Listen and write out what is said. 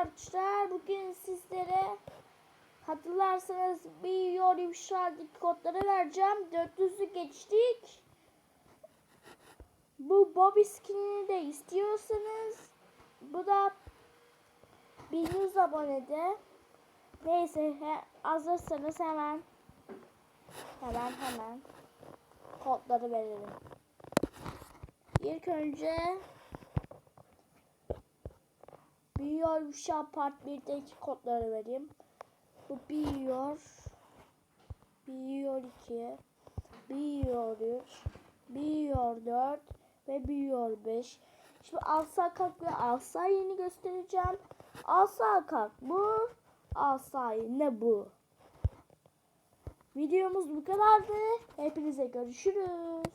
arkadaşlar. Bugün sizlere hatırlarsanız bir yol ifşadaki kodları vereceğim. 400'ü geçtik. Bu Bobby skinini de istiyorsanız bu da 1100 abonede. Neyse he, hazırsanız hemen hemen hemen kodları verelim. İlk önce Büyüyor Uşağı Part 1'deki kodları vereyim. Bu büyüyor. Büyüyor 2. Büyüyor 3. Büyüyor 4. Ve büyüyor 5. Şimdi alsa kalk ve alsa yeni göstereceğim. Alsa kalk bu. Alsa ne bu. Videomuz bu kadardı. Hepinize görüşürüz.